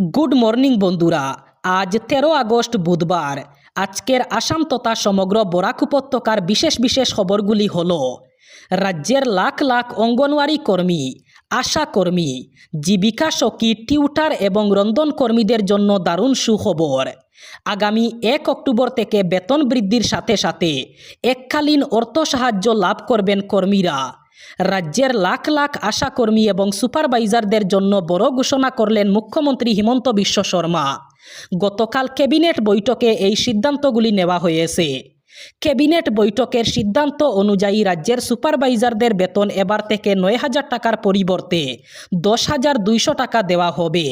Good morning বন্ধুরা। আজ তেরো আগস্ট বুধবার। আজকের আসাম তথা সমগ্র বরাক উপত্যকার বিশেষ বিশেষ খবরগুলি হল, রাজ্যের লাখ লাখ অঙ্গনওয়াড়ি কর্মী, আশা কর্মী, জীবিকা সখী, টিউটার এবং রন্ধন কর্মীদের জন্য দারুণ সুখবর। আগামী এক অক্টোবর থেকে বেতন বৃদ্ধির সাথে সাথে এককালীন অর্থ সাহায্য লাভ করবেন কর্মীরা। রাজ্যের লাখ লাখ আশাকর্মী এবং সুপারভাইজারদের জন্য বড় ঘোষণা করলেন মুখ্যমন্ত্রী হিমন্ত বিশ্ব শর্মা। গতকাল ক্যাবিনেট বৈঠকে এই সিদ্ধান্তগুলি নেওয়া হয়েছে। ক্যাবিনেট বৈঠকের সিদ্ধান্ত অনুযায়ী রাজ্যের সুপারভাইজারদের বেতন এবার থেকে নয় হাজার টাকার পরিবর্তে দশ হাজার দুইশো টাকা দেওয়া হবে।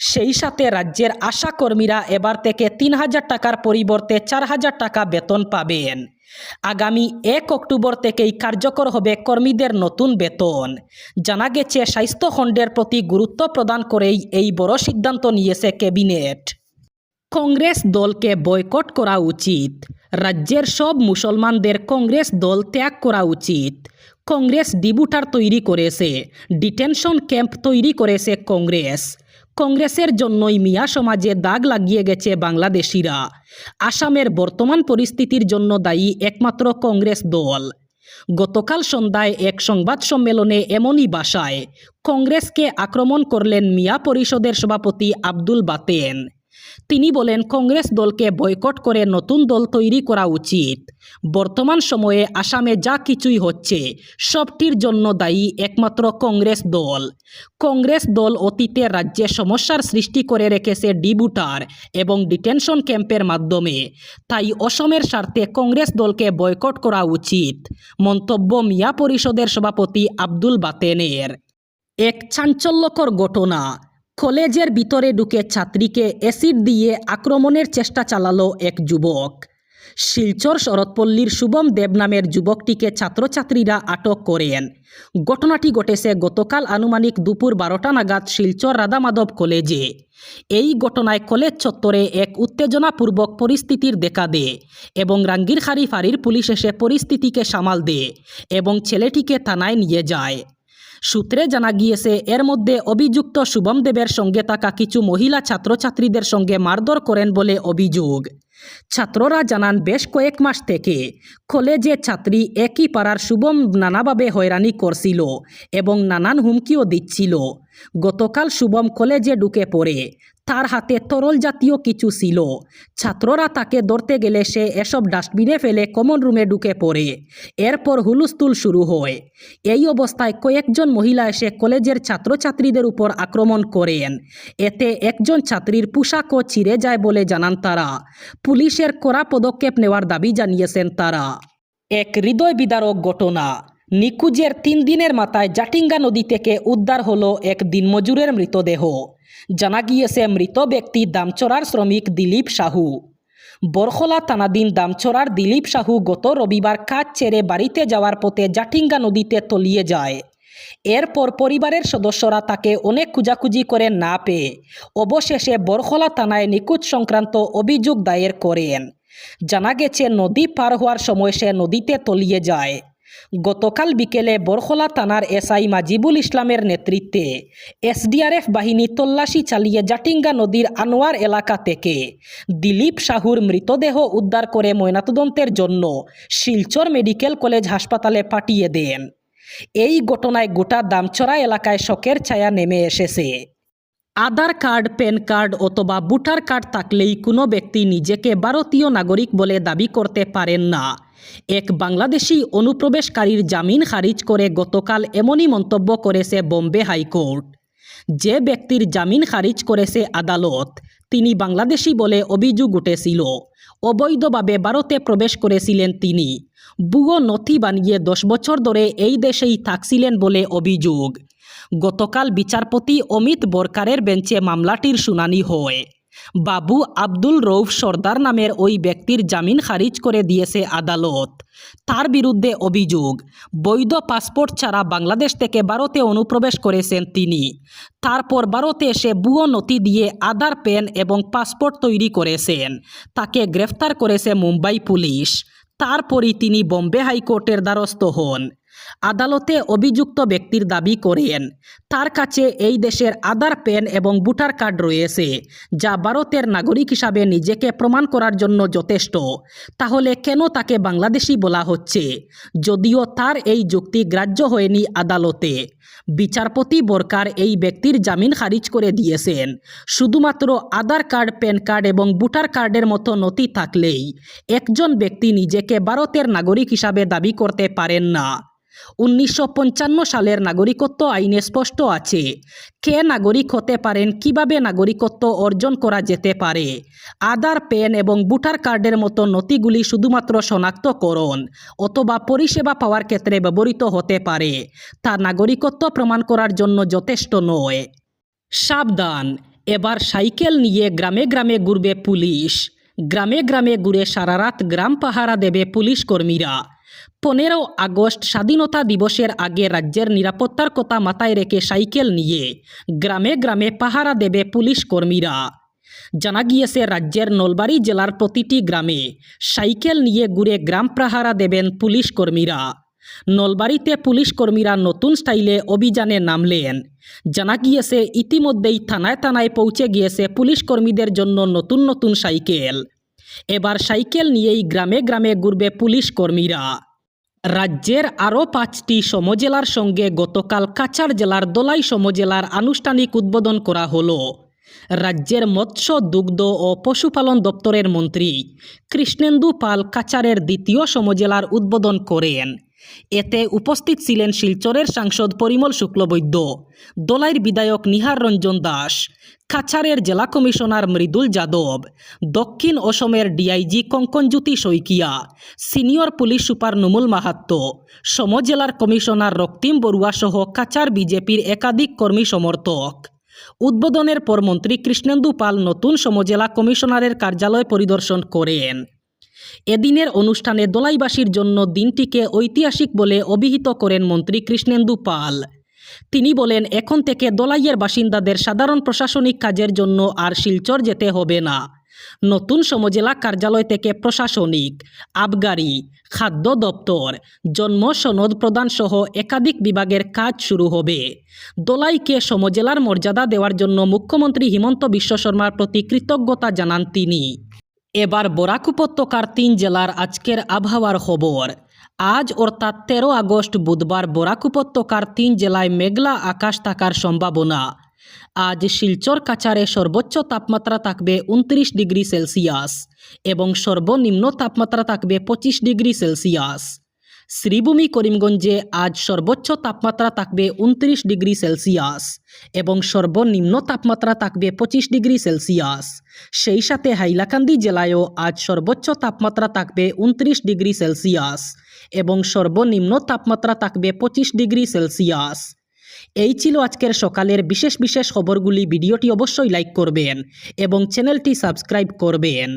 সেই সাথে রাজ্যের আশা কর্মীরা এবার থেকে তিন হাজার টাকার পরিবর্তে চার হাজার টাকা বেতন পাবেন। আগামী এক অক্টোবর থেকেই কার্যকর হবে কর্মীদের নতুন বেতন। জানা গেছে স্বাস্থ্যখণ্ডের প্রতি গুরুত্ব প্রদান করেই এই বড় সিদ্ধান্ত নিয়েছে ক্যাবিনেট। কংগ্রেস দলকে বয়কট করা উচিত। রাজ্যের সব মুসলমানদের কংগ্রেস দল ত্যাগ করা উচিত। কংগ্রেস ডিবুটার তৈরি করেছে, ডিটেনশন ক্যাম্প তৈরি করেছে কংগ্রেস। কংগ্রেসের জন্যই মিয়া সমাজে দাগ লাগিয়ে গেছে বাংলাদেশিরা। আসামের বর্তমান পরিস্থিতির জন্য দায়ী একমাত্র কংগ্রেস দল। গতকাল সন্ধ্যায় এক সংবাদ সম্মেলনে এমনই বাসায় কংগ্রেসকে আক্রমণ করলেন মিয়া পরিষদের সভাপতি আব্দুল বাতেন। তিনি বলেন, কংগ্রেস দলকে বয়কট করে নতুন দল তৈরি করা উচিত। বর্তমান সময়ে আসামে যা কিছুই হচ্ছে, সবটির জন্য দায়ী একমাত্র কংগ্রেস দল। কংগ্রেস দল অতীতে রাজ্যে সমস্যার সৃষ্টি করে রেখেছে ডিবুটার এবং ডিটেনশন ক্যাম্পের মাধ্যমে। তাই অসমের স্বার্থে কংগ্রেস দলকে বয়কট করা উচিত। মন্তব্য মিয়া পরিষদের সভাপতি আব্দুল বাতেনের। এক চাঞ্চল্যকর ঘটনা। কলেজের ভিতরে ঢুকে ছাত্রীকে অ্যাসিড দিয়ে আক্রমণের চেষ্টা চালালো এক যুবক। শিলচর শরৎপল্লীর শুভম দেব নামের যুবকটিকে ছাত্রছাত্রীরা আটক করেন। ঘটনাটি ঘটেছে গতকাল আনুমানিক দুপুর বারোটা নাগাদ শিলচর রাধামাধব কলেজে। এই ঘটনায় কলেজ চত্বরে এক উত্তেজনাপূর্বক পরিস্থিতির দেখা দেয় এবং রাঙ্গিরখাড়ি ফাঁড়ির পুলিশ এসে পরিস্থিতিকে সামাল দেয় এবং ছেলেটিকে থানায় নিয়ে যায়। সূত্রে জানা গিয়েছে, এর মধ্যে অভিযুক্ত শুভম দেবের সঙ্গে থাকা কিছু মহিলা ছাত্রছাত্রীদের সঙ্গে মারধর করেন বলে অভিযোগ। ছাত্ররা জানান, বেশ কয়েক মাস থেকে কলেজে ছাত্রী একই পাড়ার শুভম নানাভাবে হয়রানি করছিল এবং নানান হুমকিও দিচ্ছিল। গতকাল শুভম কলেজে ঢুকে পড়ে। তার হাতে তরল জাতীয় কিছু ছিল। ছাত্ররা তাকে ধরতে গেলে সে এসব ডাস্টবিনে ফেলে কমন রুমে ঢুকে পড়ে। এরপর হুলুস্থুল শুরু হয়। এই অবস্থায় কয়েকজন মহিলা এসে কলেজের ছাত্রছাত্রীদের উপর আক্রমণ করেন। এতে একজন ছাত্রীর পোশাকও ছিঁড়ে যায় বলে জানান তারা। পুলিশের কড়া পদক্ষেপ নেওয়ার দাবি জানিয়েছেন তারা। এক হৃদয় বিদারক ঘটনা। নিকুজের তিন দিনের মাথায় জাটিঙ্গা নদী থেকে উদ্ধার হলো এক দিনমজুরের মৃতদেহ। জানা গিয়েছে মৃত ব্যক্তি দামচড়ার শ্রমিক দিলীপ সাহু। বরখলা থানাধীন দামচড়ার দিলীপ সাহু গত রবিবার কাজ ছেড়ে বাড়িতে যাওয়ার পথে জাঠিঙ্গা নদীতে তলিয়ে যায়। এরপর পরিবারের সদস্যরা তাকে অনেক খুঁজাখুঁজি করে না পেয়ে। অবশেষে বরখলা থানায় নিখোঁজ সংক্রান্ত অভিযোগ দায়ের করেন জানা গেছে, নদী পার হওয়ার সময় সে নদীতে তলিয়ে যায়। গতকাল বিকেলে বরখলা থানার এসআই মাজিবুল ইসলামের নেতৃত্বে এসডিআরএফ বাহিনী তল্লাশি চালিয়ে জাটিঙ্গা নদীর আনোয়ার এলাকা থেকে দিলীপ সাহুর মৃতদেহ উদ্ধার করে ময়নাতদন্তের জন্য শিলচর মেডিকেল কলেজ হাসপাতালে পাঠিয়ে দেন। এই ঘটনায় গোটা দামচড়া এলাকায় শোকের ছায়া নেমে এসেছে। আধার কার্ড, প্যান কার্ড অথবা ভোটার কার্ড থাকলেই কোনো ব্যক্তি নিজেকে ভারতীয় নাগরিক বলে দাবি করতে পারেন না। এক বাংলাদেশি অনুপ্রবেশকারীর জামিন খারিজ করে গতকাল এমনই মন্তব্য করেছে বোম্বে হাইকোর্ট। যে ব্যক্তির জামিন খারিজ করেছে আদালত, তিনি বাংলাদেশি বলে অভিযোগ উঠেছিল। অবৈধভাবে ভারতে প্রবেশ করেছিলেন তিনি। বুয়ো নথি বানিয়ে দশ বছর ধরে এই দেশেই থাকছিলেন বলে অভিযোগ। গতকাল বিচারপতি অমিত বরকারের বেঞ্চে মামলাটির শুনানি হয়। বাবু আব্দুল রৌফ সর্দার নামের ওই ব্যক্তির জামিন খারিজ করে দিয়েছে আদালত। তার বিরুদ্ধে অভিযোগ, বৈধ পাসপোর্ট ছাড়া বাংলাদেশ থেকে ভারতে অনুপ্রবেশ করেছেন তিনি। তারপর ভারতে এসে বুয়ো নথি দিয়ে আধার পেন এবং পাসপোর্ট তৈরি করেছেন। তাকে গ্রেফতার করেছে মুম্বাই পুলিশ। তারপরই তিনি বোম্বে হাইকোর্টের দ্বারস্থ হন। আদালতে অভিযুক্ত ব্যক্তির দাবি করেন। তার কাছে এই দেশের আধার পেন এবং ভোটার কার্ড রয়েছে, যা ভারতের নাগরিক হিসাবে নিজেকে প্রমাণ করার জন্য যথেষ্ট। তাহলে কেন তাকে বাংলাদেশি বলা হচ্ছে? যদিও তার এই যুক্তি গ্রাহ্য হয়নি আদালতে। বিচারপতি বরকার এই ব্যক্তির জামিন খারিজ করে দিয়েছেন। শুধুমাত্র আধার কার্ড, প্যান কার্ড এবং ভোটার কার্ডের মতো নথি থাকলেই একজন ব্যক্তি নিজেকে ভারতের নাগরিক হিসাবে দাবি করতে পারেন না। উনিশশো পঞ্চান্ন সালের নাগরিকত্ব আইনে স্পষ্ট আছে। কে নাগরিক হতে পারেন, কীভাবে নাগরিকত্ব অর্জন করা যেতে পারে? আধার, পেন এবং ভোটার কার্ডের মতো নথিগুলি শুধুমাত্র শনাক্তকরণ অথবা পরিষেবা পাওয়ার ক্ষেত্রে ব্যবহৃত হতে পারে। তা নাগরিকত্ব প্রমাণ করার জন্য যথেষ্ট নয়। সাবধান। এবার সাইকেল নিয়ে গ্রামে গ্রামে ঘুরবে পুলিশ। গ্রামে গ্রামে ঘুরে সারা রাত গ্রাম পাহারা দেবে পুলিশ কর্মীরা। পনেরো আগস্ট স্বাধীনতা দিবসের আগে রাজ্যের নিরাপত্তার কথা মাথায় রেখে সাইকেল নিয়ে গ্রামে গ্রামে পাহারা দেবে পুলিশ কর্মীরা। জানা গিয়েছে, রাজ্যের নলবাড়ি জেলার প্রতিটি গ্রামে সাইকেল নিয়ে ঘুরে গ্রাম পাহারা দেবেন পুলিশ কর্মীরা। নলবাড়িতে পুলিশ কর্মীরা নতুন স্টাইলে অভিযানে নামলেন। জানা গিয়েছে, ইতিমধ্যেই থানায় থানায় পৌঁছে গিয়েছে পুলিশ কর্মীদের জন্য নতুন নতুন সাইকেল। এবার সাইকেল নিয়েই গ্রামে গ্রামে ঘুরবে পুলিশ কর্মীরা। রাজ্যের আরও পাঁচটি সমজেলার সঙ্গে গতকাল কাছাড় জেলার দোলাই সমজেলার আনুষ্ঠানিক উদ্বোধন করা হল। রাজ্যের মৎস্য, দুগ্ধ ও পশুপালন দপ্তরের মন্ত্রী কৃষ্ণেন্দু পাল কাছাড়ের দ্বিতীয় সমজেলার উদ্বোধন করেন। এতে উপস্থিত ছিলেন শিলচরের সাংসদ পরিমল শুক্লবৈদ্য, দোলাইর বিধায়ক নিহার রঞ্জন দাস, কাছাড়ের জেলা কমিশনার মৃদুল যাদব, দক্ষিণ অসমের DIG Kankanjyoti Saikia, senior police super Numul Mahatma সমজেলার commissioner রক্তিম বড়ুয়া সহ কাছাড় বিজেপির একাধিক কর্মী সমর্থক। উদ্বোধনের পর মন্ত্রী কৃষ্ণেন্দু পাল নতুন সমজেলা কমিশনারের কার্যালয় পরিদর্শন করেন। এদিনের অনুষ্ঠানে দোলাইবাসীর জন্য দিনটিকে ঐতিহাসিক বলে অভিহিত করেন মন্ত্রী কৃষ্ণেন্দু পাল। তিনি বলেন, এখন থেকে দোলাইয়ের বাসিন্দাদের সাধারণ প্রশাসনিক কাজের জন্য আর শিলচর যেতে হবে না। নতুন সমজেলা কার্যালয় থেকে প্রশাসনিক, আবগারি, খাদ্য দপ্তর, জন্ম সনদ প্রদান সহ একাধিক বিভাগের কাজ শুরু হবে। দোলাইকে সমজেলার মর্যাদা দেওয়ার জন্য মুখ্যমন্ত্রী হিমন্ত বিশ্ব শর্মার প্রতি কৃতজ্ঞতা জানান তিনি। এবার বরাক উপত্যকার তিন জেলার আজকের আবহাওয়ার খবর। আজ অর্থাৎ তেরো আগস্ট বুধবার বরাক উপত্যকার তিন জেলায় মেঘলা আকাশ থাকার সম্ভাবনা। আজ শিলচর কাছারে সর্বোচ্চ তাপমাত্রা থাকবে উনত্রিশ ডিগ্রি সেলসিয়াস এবং সর্বনিম্ন তাপমাত্রা থাকবে পঁচিশ ডিগ্রি সেলসিয়াস। শ্রীভূমি করিমগঞ্জে আজ সর্বোচ্চ তাপমাত্রা থাকবে উনত্রিশ ডিগ্রি সেলসিয়াস এবং সর্বনিম্ন তাপমাত্রা থাকবে পঁচিশ ডিগ্রি সেলসিয়াস। সেই সাথে হাইলাকান্দি জেলায়ও আজ সর্বোচ্চ তাপমাত্রা থাকবে উনত্রিশ ডিগ্রি সেলসিয়াস এবং সর্বনিম্ন তাপমাত্রা থাকবে পঁচিশ ডিগ্রি সেলসিয়াস। এই ছিল আজকের সকালের বিশেষ বিশেষ খবরগুলি। ভিডিওটি অবশ্যই লাইক করবেন এবং চ্যানেলটি সাবস্ক্রাইব করবেন।